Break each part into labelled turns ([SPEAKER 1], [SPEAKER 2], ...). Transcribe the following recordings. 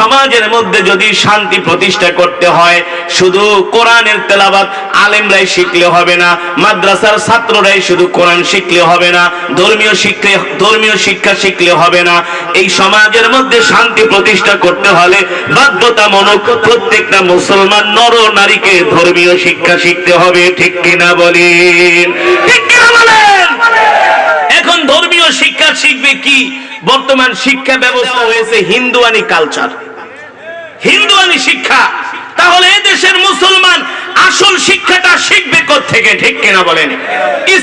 [SPEAKER 1] সমাজের মধ্যে যদি শান্তি প্রতিষ্ঠা করতে হয়, শুধু কোরআনের তেলাবাত আলেমরাই শিখলে হবে না, মাদ্রাসার ছাত্ররাই শুধু কোরআন শিখলে হবে না, ধর্মীয় শিক্ষা ধর্মীয় শিক্ষা শিখলে হবে না। এই সমাজের মধ্যে শান্তি প্রতিষ্ঠা করতে হলে বাধ্যতামূলক প্রত্যেকটা মুসলমান নর নারীকে ধর্মীয় শিক্ষা শিখতে হবে ঠিক কিনা বলেন? এখন ধর্মীয় শিক্ষা শিখবে কি? বর্তমান শিক্ষা ব্যবস্থা হয়েছে হিন্দুয়ানি কালচার। হিন্দুয়ানি শিক্ষা, তাহলে এই দেশের মুসলমান আসল শিক্ষাটা শিখবে থেকে ঠিক কিনা বলেন?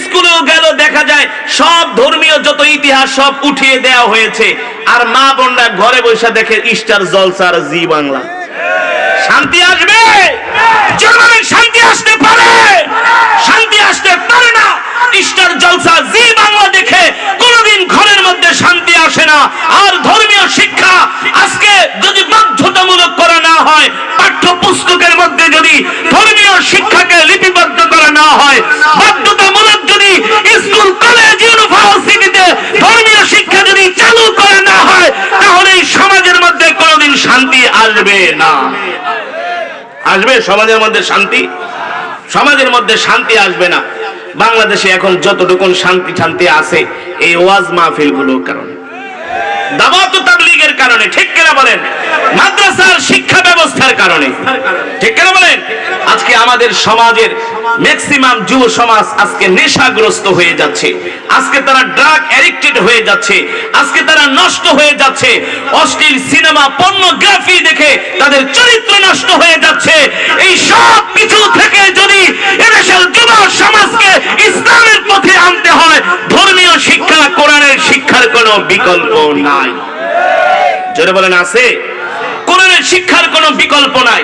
[SPEAKER 1] স্কুলেও গেল, দেখা যায় সব ধর্মীয় যত ইতিহাস সব উঠিয়ে দেওয়া হয়েছে, আর মা বোনরা ঘরে বসে দেখে ইস্টার জলসার জি বাংলা। শান্তি আসবে? জন্মের শান্তি আসতে পারে? শান্তি আসতে পারে না, ইস্টার, জলসা, জি বাংলা দেখে আসবে না। আসবে, সমাজের মধ্যে শান্তি। সমাজের মধ্যে শান্তি আসবে না। বাংলাদেশে এখন যতটুকুন শান্তি শান্তি আছে, এই ওয়াজ মাহফিলগুলোর কারণে কারণে, ঠিক কিনা বলেন? মাদ্রাসার শিক্ষা ব্যবস্থার কারণে। ঠিক কিনা বলেন? আমাদের সমাজের ম্যাক্সিমাম যুব সমাজ আজকে নেশাগ্রস্ত হয়ে যাচ্ছে। আজকে তারা ড্রাগ অ্যাডিক্টেড হয়ে যাচ্ছে। আজকে তারা নষ্ট হয়ে যাচ্ছে। অশ্লীল সিনেমা পর্নোগ্রাফি দেখে তাদের চরিত্র নষ্ট হয়ে যাচ্ছে। এই সব কিছু থেকে যদি এদেশের যুব সমাজকে ইসলামের পথে আনতে হয়, ধর্মীয় শিক্ষা, কোরআনের শিক্ষার কোনো বিকল্প নাই। জোরে বলেন, আছে? কোরআনের শিক্ষার কোনো বিকল্প নাই।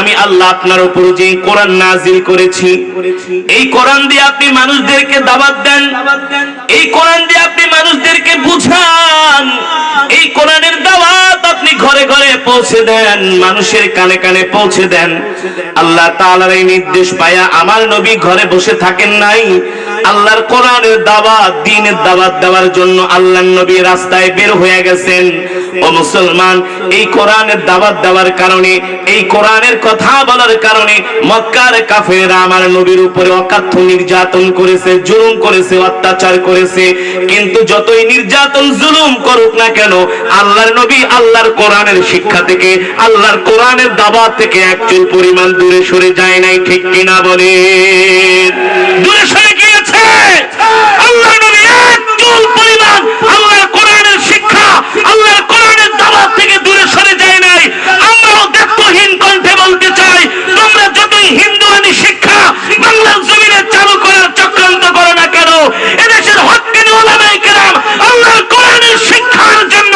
[SPEAKER 1] আমি আল্লাহ আপনার উপর যে কোরআন নাজিল করেছি, এই কোরআন দিয়ে আপনি মানুষদেরকে দাওয়াত দেন, এই কোরআন দিয়ে আপনি মানুষদেরকে বুঝান, এই কোরআনের আপনি ঘরে ঘরে পৌঁছে দেন, মানুষের কানে কানে পৌঁছে দেন। আল্লাহ তাআলার এই নির্দেশ পায়া আমার নবী ঘরে বসে থাকেন নাই। আল্লাহর কোরআনের দাওয়াত দ্বীনের দাওয়াত দেওয়ার জন্য আল্লাহর নবী রাস্তায় বের হয়ে গেছেন। ও মুসলমান, এই কোরআনের দাওয়াত দেওয়ার কারণে, এই কোরআনের কথা বলার কারণে মক্কার কাফেররা আমার নবীর উপরে অকাথ্য নির্যাতন করেছে, জুলুম করেছে, অত্যাচার করেছে। কিন্তু যতই নির্যাতন, জুলুম করুক না কেন, আল্লাহর নবী আল্লাহর কোরআনের শিক্ষা থেকে, আল্লাহর কোরআনের দাওয়াত থেকে একচুল পরিমাণ দূরে সরে যায় নাই, ঠিক কিনা বলে দূরে সরে গিয়েছে আল্লাহ নবী একচুল পরিমাণ আল্লাহর কোরআনের শিক্ষা আল্লাহর কোরআনের দাওয়াত থেকে দূরে সরে যায় নাই আমরাও দায়িত্বহীন কণ্ঠে বলতে চাই তোমরা যতই হিন্দুয়ানি শিক্ষা বাংলার জমিনে চালু করার চক্রান্ত করো না কেন এদেশের হক্কিন ওলামায়ে কেরাম আল্লাহর কোরআনের শিক্ষার জন্য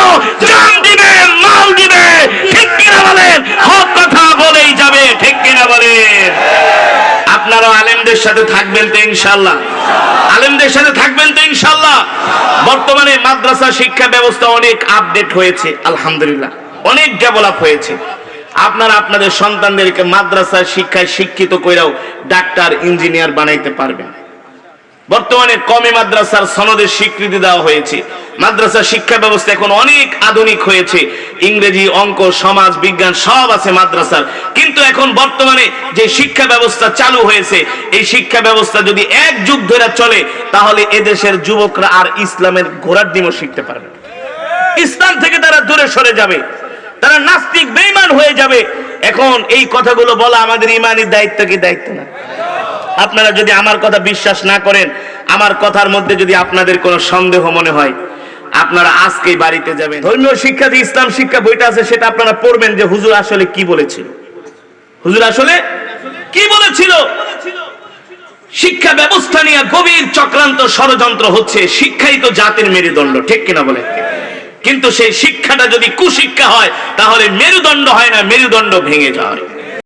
[SPEAKER 1] জান দিবে মাল দিবে ঠিক কিনা বলেন হক কথা বলেই যাবে ঠিক কিনা বলেন আপনারা আলেমদের সাথে থাকবেন তো ইনশাল্লাহ আলেমদের সাথে থাকবেন তো ইনশাল্লাহ বর্তমানে মাদ্রাসা শিক্ষা ব্যবস্থা অনেক আপডেট হয়েছে, আলহামদুলিল্লাহ। অনেক ডেভেলপ হয়েছে। আপনারা আপনাদের সন্তানদেরকে মাদ্রাসা শিক্ষায় শিক্ষিত ডাক্তার, ইঞ্জিনিয়ার বানাইতে পারবেন। বর্তমানে কমে মাদ্রাসার সনদের স্বীকৃতি দেওয়া হয়েছে। মাদ্রাসা শিক্ষা ব্যবস্থা এখন অনেক আধুনিক হয়েছে। ইংরেজি, অঙ্ক, সমাজ, বিজ্ঞান সব আছে মাদ্রাসার। কিন্তু এখন বর্তমানে যে শিক্ষা ব্যবস্থা চালু হয়েছে, এই শিক্ষা ব্যবস্থা যদি এক যুগ ধরে চলে, তাহলে এদেশের যুবকরা আর ইসলামের ঘোড়ার ডিমও শিখতে পারবে ইসলাম থেকে তারা দূরে সরে যাবে। তারা নাস্তিক, বেঈমান হয়ে যাবে। এখন এই কথাগুলো বলা আমাদের ইমানের দায়িত্ব কি দায়িত্ব না? আপনারা যদি আমার কথা বিশ্বাস না করেন, আমার কথার মধ্যে যদি আপনাদের কোনো সন্দেহ মনে হয় আপনারা আজকেই বাড়িতে যাবেন। ধর্মীয় শিক্ষা যে ইসলাম শিক্ষা বইটা আছে, সেটা আপনারা পড়বেন যে হুজুর আসলে কি বলেছিল। হুজুর আসলে কি বলেছিল? শিক্ষা ব্যবস্থা নিয়ে গভীর চক্রান্ত ষড়যন্ত্র হচ্ছে শিক্ষাই তো জাতির মেরুদণ্ড, ঠিক কিনা বলে কিন্তু সেই শিক্ষাটা যদি কুশিক্ষা হয়, তাহলে মেরুদণ্ড হয় না, মেরুদণ্ড ভেঙে যায়।